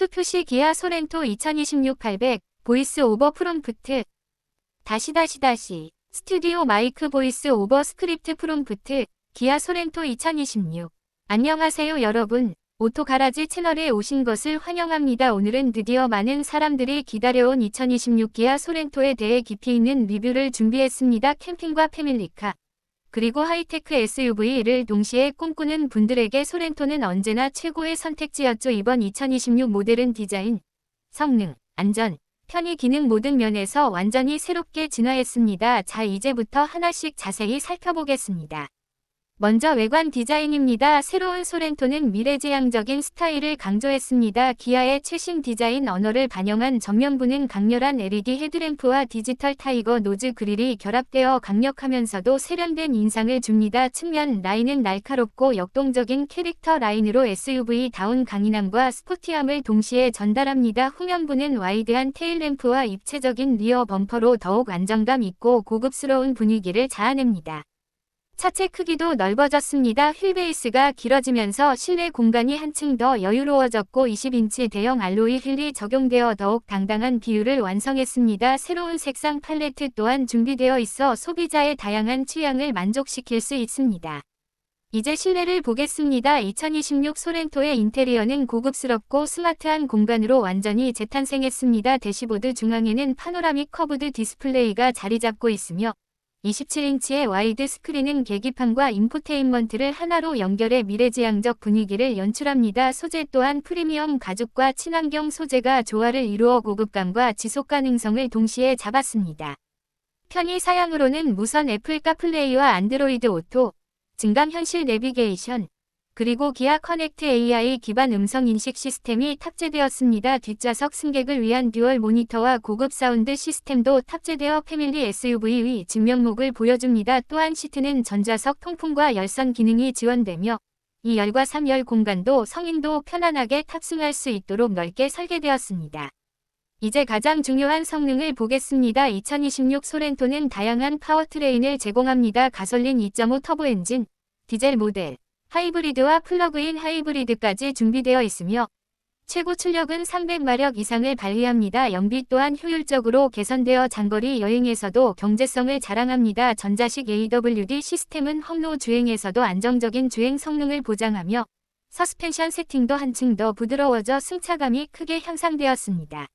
마이크 표시 기아 소렌토 2026 800 보이스 오버 프롬프트. 다시 다시 다시. 스튜디오 마이크 보이스 오버 스크립트 프롬프트. 기아 소렌토 2026 안녕하세요 여러분. 오토 가라지 채널에 오신 것을 환영합니다. 오늘은 드디어 많은 사람들이 기다려온 2026 기아 소렌토에 대해 깊이 있는 리뷰를 준비했습니다. 캠핑과 패밀리카 그리고 하이테크 SUV를 동시에 꿈꾸는 분들에게 소렌토는 언제나 최고의 선택지였죠. 이번 2026 모델은 디자인, 성능, 안전, 편의 기능 모든 면에서 완전히 새롭게 진화했습니다. 자 이제부터 하나씩 자세히 살펴보겠습니다. 먼저 외관 디자인입니다. 새로운 소렌토는 미래지향적인 스타일을 강조했습니다. 기아의 최신 디자인 언어를 반영한 전면부는 강렬한 LED 헤드램프와 디지털 타이거 노즈 그릴이 결합되어 강력하면서도 세련된 인상을 줍니다. 측면 라인은 날카롭고 역동적인 캐릭터 라인으로 SUV다운 강인함과 스포티함을 동시에 전달합니다. 후면부는 와이드한 테일램프와 입체적인 리어 범퍼로 더욱 안정감 있고 고급스러운 분위기를 자아냅니다. 차체 크기도 넓어졌습니다. 휠베이스가 길어지면서 실내 공간이 한층 더 여유로워졌고 20인치 대형 알로이 휠이 적용되어 더욱 당당한 비율을 완성했습니다. 새로운 색상 팔레트 또한 준비되어 있어 소비자의 다양한 취향을 만족시킬 수 있습니다. 이제 실내를 보겠습니다. 2026 소렌토의 인테리어는 고급스럽고 스마트한 공간으로 완전히 재탄생했습니다. 대시보드 중앙에는 파노라믹 커브드 디스플레이가 자리 잡고 있으며 27인치의 와이드 스크린은 계기판과 인포테인먼트를 하나로 연결해 미래지향적 분위기를 연출합니다. 소재 또한 프리미엄 가죽과 친환경 소재가 조화를 이루어 고급감과 지속 가능성을 동시에 잡았습니다. 편의 사양으로는 무선 애플 카플레이와 안드로이드 오토, 증강현실 내비게이션, 그리고 기아 커넥트 AI 기반 음성 인식 시스템이 탑재되었습니다. 뒷좌석 승객을 위한 듀얼 모니터와 고급 사운드 시스템도 탑재되어 패밀리 SUV의 진면목을 보여줍니다. 또한 시트는 전좌석 통풍과 열선 기능이 지원되며 2열과 3열 공간도 성인도 편안하게 탑승할 수 있도록 넓게 설계되었습니다. 이제 가장 중요한 성능을 보겠습니다. 2026 소렌토는 다양한 파워트레인을 제공합니다. 가솔린 2.5 터보 엔진, 디젤 모델, 하이브리드와 플러그인 하이브리드까지 준비되어 있으며 최고 출력은 300마력 이상을 발휘합니다. 연비 또한 효율적으로 개선되어 장거리 여행에서도 경제성을 자랑합니다. 전자식 AWD 시스템은 험로 주행에서도 안정적인 주행 성능을 보장하며 서스펜션 세팅도 한층 더 부드러워져 승차감이 크게 향상되었습니다.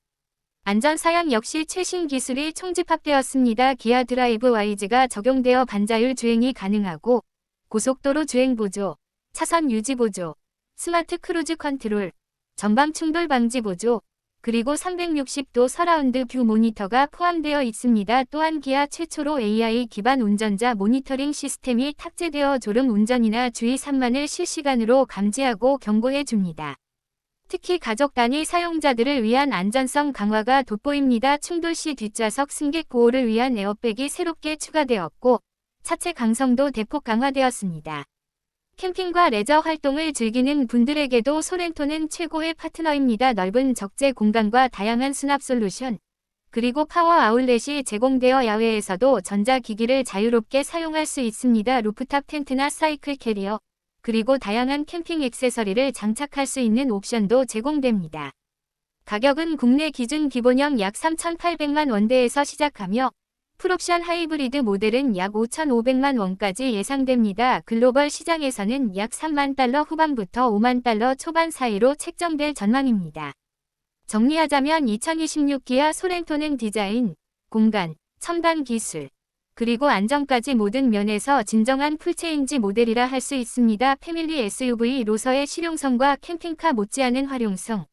안전사양 역시 최신 기술이 총집합되었습니다. 기아 드라이브 와이즈가 적용되어 반자율 주행이 가능하고 고속도로 주행 보조, 차선 유지 보조, 스마트 크루즈 컨트롤, 전방 충돌 방지 보조, 그리고 360도 서라운드 뷰 모니터가 포함되어 있습니다. 또한 기아 최초로 AI 기반 운전자 모니터링 시스템이 탑재되어 졸음 운전이나 주의 산만을 실시간으로 감지하고 경고해 줍니다. 특히 가족 단위 사용자들을 위한 안전성 강화가 돋보입니다. 충돌 시 뒷좌석 승객 보호를 위한 에어백이 새롭게 추가되었고 차체 강성도 대폭 강화되었습니다. 캠핑과 레저 활동을 즐기는 분들에게도 소렌토는 최고의 파트너입니다. 넓은 적재 공간과 다양한 수납 솔루션, 그리고 파워 아울렛이 제공되어 야외에서도 전자기기를 자유롭게 사용할 수 있습니다. 루프탑 텐트나 사이클 캐리어, 그리고 다양한 캠핑 액세서리를 장착할 수 있는 옵션도 제공됩니다. 가격은 국내 기준 기본형 약 3,800만 원대에서 시작하며 풀옵션 하이브리드 모델은 약 5,500만 원까지 예상됩니다. 글로벌 시장에서는 약 3만 달러 후반부터 5만 달러 초반 사이로 책정될 전망입니다. 정리하자면 2026 기아 소렌토는 디자인, 공간, 첨단 기술, 그리고 안정까지 모든 면에서 진정한 풀체인지 모델이라 할 수 있습니다. 패밀리 SUV로서의 실용성과 캠핑카 못지않은 활용성,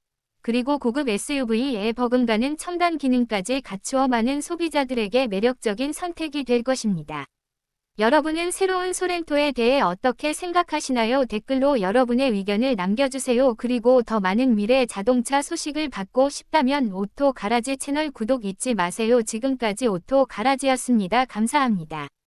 그리고 고급 SUV에 버금가는 첨단 기능까지 갖추어 많은 소비자들에게 매력적인 선택이 될 것입니다. 여러분은 새로운 소렌토에 대해 어떻게 생각하시나요? 댓글로 여러분의 의견을 남겨주세요. 그리고 더 많은 미래 자동차 소식을 받고 싶다면 오토 가라지 채널 구독 잊지 마세요. 지금까지 오토 가라지였습니다. 감사합니다.